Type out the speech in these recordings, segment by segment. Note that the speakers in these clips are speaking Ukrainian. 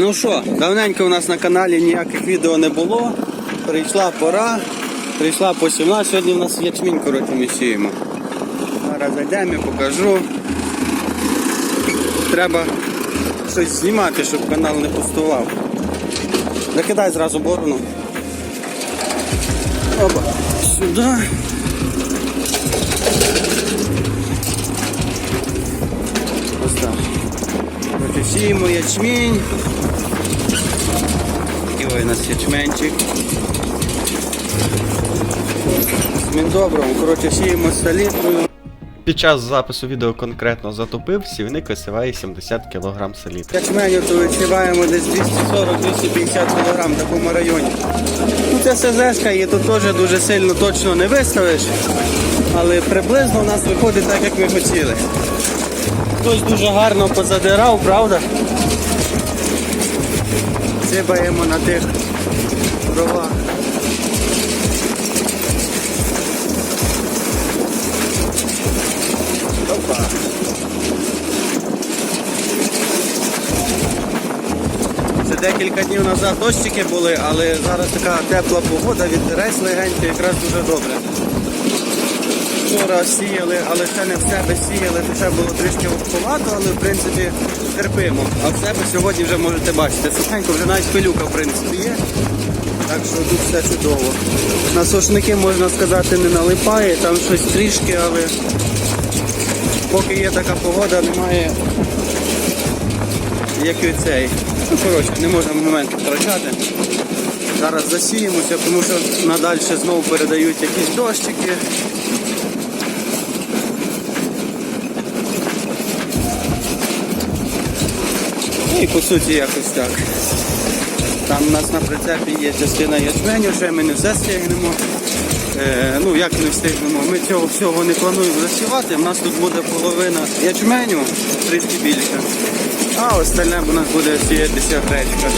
Ну що, давненько у нас на каналі ніяких відео не було. Прийшла пора, прийшла посівна, сьогодні у нас ячмінь, коротше, ми сіємо. Зараз зайдемо, я покажу. Треба щось знімати, щоб канал не пустував. Закидай зразу борону. Опа, сюди. Ось так. Сіємо ячмінь. Ой, у нас ячменчик. Міндобром. Коротше, сіємо з салітрою. Під час запису відео конкретно затопив, сівник висіває 70 кг селітри. Ячменю то висіваємо десь 240-250 кг в такому районі. Ну це СЗшка і тут теж дуже сильно точно не виставиш, але приблизно у нас виходить так, як ми хотіли. Хтось дуже гарно позадирав, правда? Сипаємо на тих дровах. Декілька днів назад дощики були, але зараз така тепла погода, вітерець легенький, якраз дуже добре. Вчора сіяли, але ще не в себе сіяли, то було трішки вогковато, але в принципі терпимо. А в себе сьогодні вже можете бачити. Сухенько вже навіть пилюка в принципі є. Так що тут все чудово. На сошники, можна сказати, не налипає, там щось трішки, але поки є така погода, немає як і цей. Ну, коротше, не можна момент втрачати. Зараз засіємося, тому що надальше знову передають якісь дощики. І по суті якось так. Там у нас на прицепі є частина ячменю, ще ми не все стигнемо. Е, ну як не встигнемо, ми цього всього не плануємо засівати. У нас тут буде половина ячменю, трішки більше. А остальне у нас буде сіятися гречка.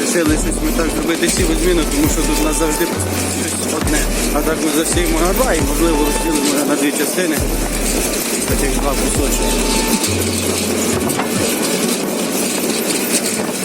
Рішили щось ми так зробити сіву зміну, тому що тут у нас завжди щось одне. А так ми засіємо на два і можливо розділимо на дві частини. Таких два кусочки.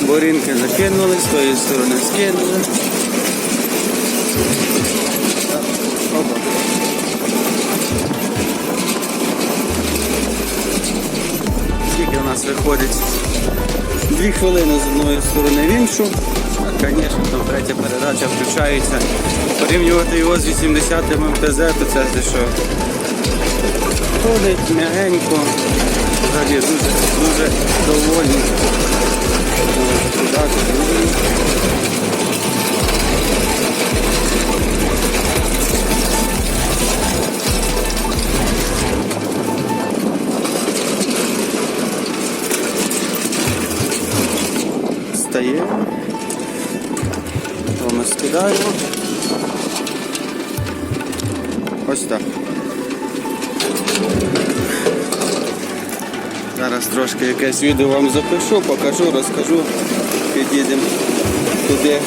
Борінки закинули, з тої сторони скинули. Опа. Скільки у нас виходить? Дві хвилини з одної сторони в іншу. А, звісно, там третя передача включається. Порівнювати його з 80 МТЗ, то це що ходить м'ягенько. Взагалі дуже, дуже довольний. Туди. То ми скидаємо. Ось так. Зараз трошки якесь відео вам запишу, покажу, розкажу. Під'їдемо туди,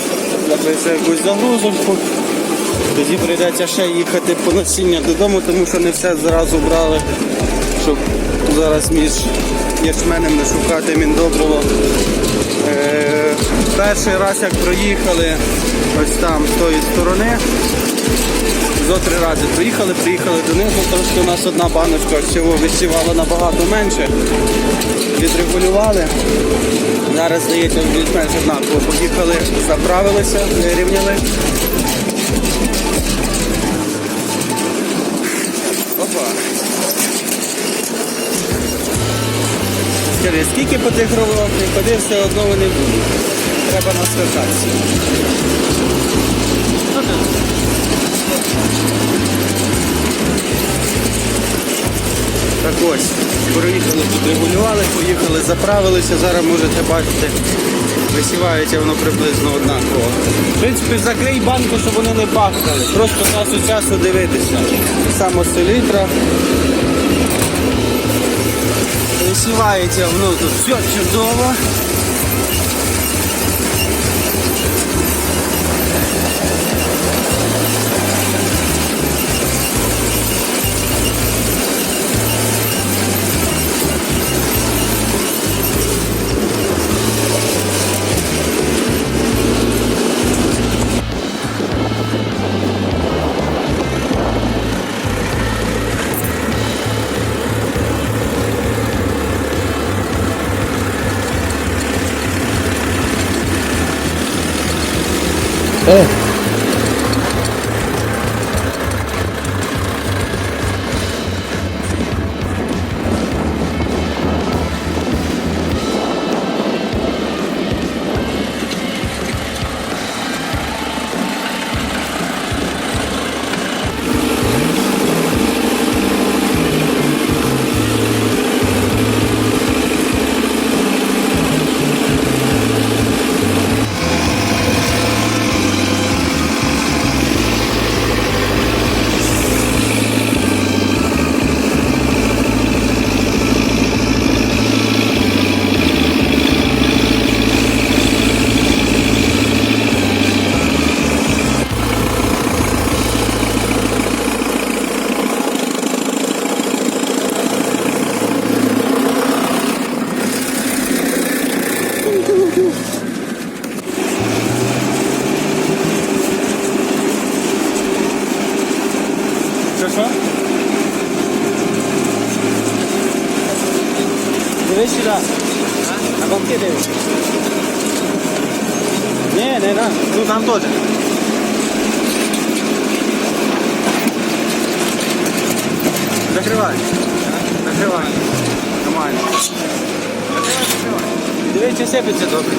запишу якусь загрузочку. Тоді прийдеться ще їхати по насіння додому, тому що не все зразу брали, щоб зараз між ячменем не шукати міндобриво. Е, перший раз як проїхали ось там з тої сторони. Зо три рази приїхали, приїхали донизу, трошки у нас одна баночка ось цього висівала набагато менше. Відрегулювали. Зараз здається більш-менш однаково. Поїхали, заправилися, вирівняли. Опа. Скільки по тих не ходи, все одно вони будуть. Треба насвикатися. Так ось, проїхали, підрегулювали, поїхали, заправилися, зараз можете бачити, висівається воно приблизно однаково. В принципі, закрий банку, щоб вони не пахнули. Просто час часу дивитися. Само селітра. Висівається воно тут все чудово. Okay. Що що? Дивись сюди. На бомки дивись. Ні, не там. Ну там теж. Закривай. Закривай. Нормально. Закривай, закривай. Дивись, сипеться добре.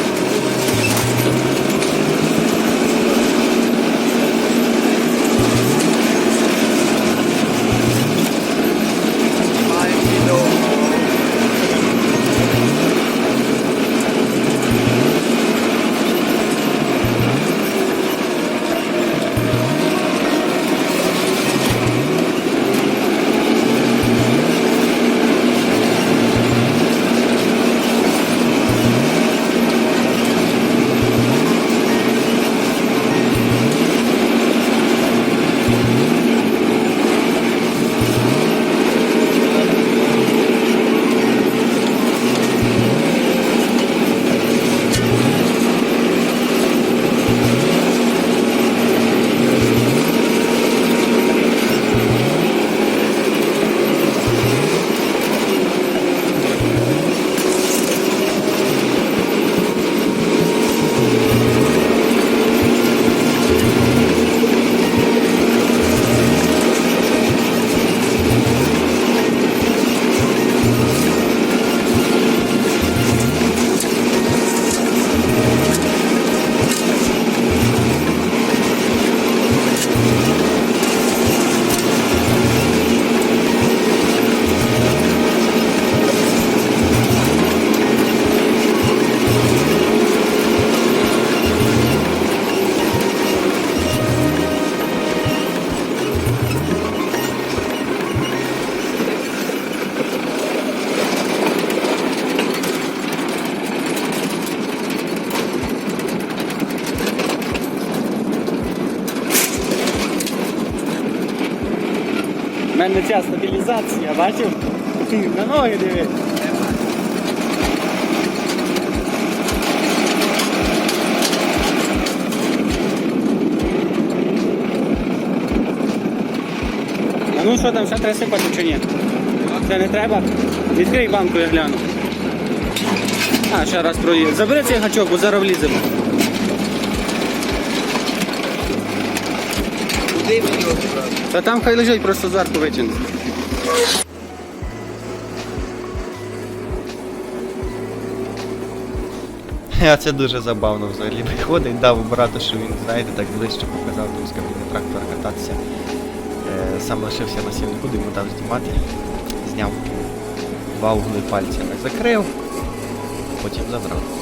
Мене ця стабілізація, бачив? На ноги диви. Ну що там, ще треба сипати чи ні? Це не треба? Відкрий банку, я гляну. А, ще раз проїзд. Забери цей гачок, бо зараз вліземо. Куди мені його брати? Та там хай лежить, просто зверху витягну. А це дуже забавно взагалі виходить, дав брати, що він, знаєте, так ближче показав, тому з трактора кататися. Е, сам лишився на сівнику, йому дав знімати. Зняв два угли пальцями, закрив, потім забрав.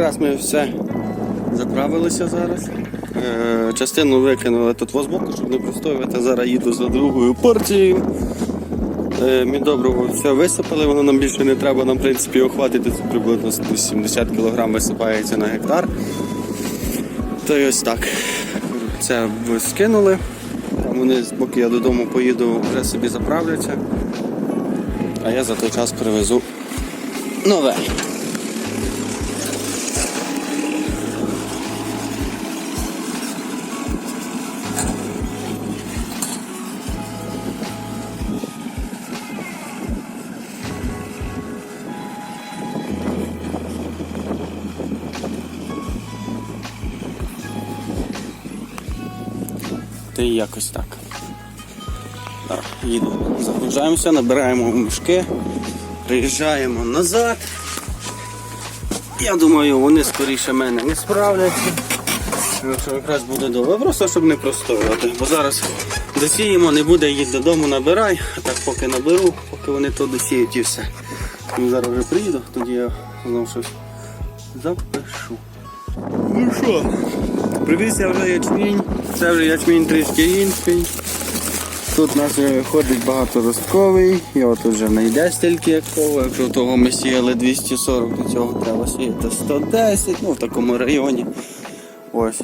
Якраз ми все заправилися зараз. Е, частину викинули тут в збоку, щоб не простоювати. Зараз їду за другою порцією. Е, Мідобриво все висипали, воно нам більше не треба, нам в принципі його хватить, приблизно 70 кг висипається на гектар. То й ось так. Це скинули. Там вони, поки я додому поїду, вже собі заправляться. А я за той час привезу нове. Та й якось так. Так, їду. Загружаємося, набираємо мішки, приїжджаємо назад. Я думаю, вони скоріше мене не справляться. Якщо якраз буде добре, просто щоб не простоювати. Бо зараз досіємо, не буде їх додому набирай, а так поки наберу, поки вони то досіють і все. Ну, зараз вже приїду, тоді я знову щось запишу. Ну що, привіз я вже ячмінь. Це вже ячмінь трішки інший. Тут у нас вже ходить багаторостковий, його тут вже не йде стільки як того. Якщо того ми сіяли 240, до цього треба сіяти 110, ну в такому районі. Ось.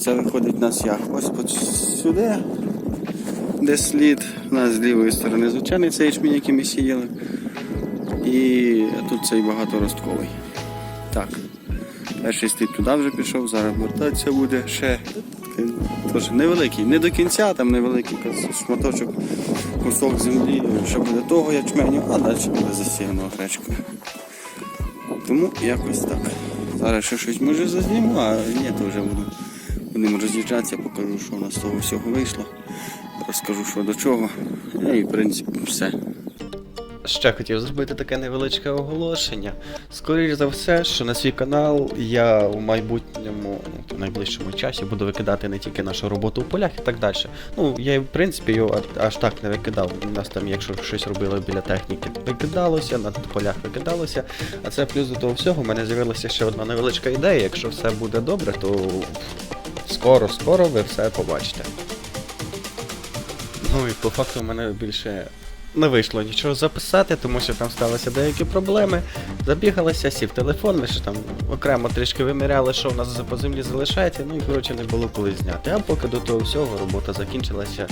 Це виходить у нас як? Ось сюди, де слід, у нас з лівої сторони звичайний цей ячмінь, який ми сіяли. І тут цей багаторостковий. Так. Перший слід туди вже пішов, зараз вертатися буде ще. Тож невеликий, не до кінця, там невеликий шматочок, кусок землі, ще буде того ячменю, а далі буде засіяно гречкою. Тому якось так. Зараз ще щось може зазніму, а ні, то вже буду. Будемо роз'їжджатися, покажу, що у нас з того всього вийшло. Розкажу, що до чого. Ну І в принципі все. Ще хотів зробити таке невеличке оголошення. Скоріше за все, що на свій канал я в майбутньому, в найближчому часі буду викидати не тільки нашу роботу у полях і так далі. Ну, я в принципі його аж так не викидав. У нас там, якщо щось робили біля техніки, викидалося, на полях викидалося. А це плюс до того всього, в мене з'явилася ще одна невеличка ідея. Якщо все буде добре, то скоро-скоро ви все побачите. Ну і по факту в мене більше не вийшло нічого записати, тому що там сталися деякі проблеми. Забігалися, сів телефон, ми ще там окремо трішки виміряли, що в нас по землі залишається, ну і коротше не було коли зняти. А поки до того всього робота закінчилася,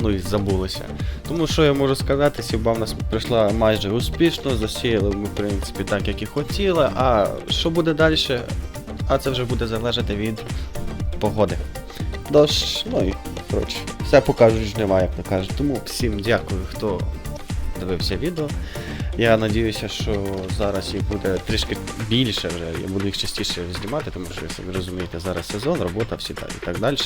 ну і забулося. Тому що я можу сказати, сівба в нас пройшла майже успішно, засіяли ми, в принципі, так, як і хотіли. А що буде далі? А це вже буде залежати від погоди. Дощ, ну і коротше, все покажуть жнива, як то кажуть. Тому всім дякую, хто дивився відео. Я надіюся, що зараз їх буде трішки більше вже. Я буду їх частіше знімати, тому що ви розумієте, зараз сезон, робота, всі та- і так далі.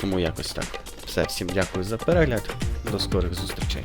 Тому якось так. Все, всім дякую за перегляд. До скорих зустрічей.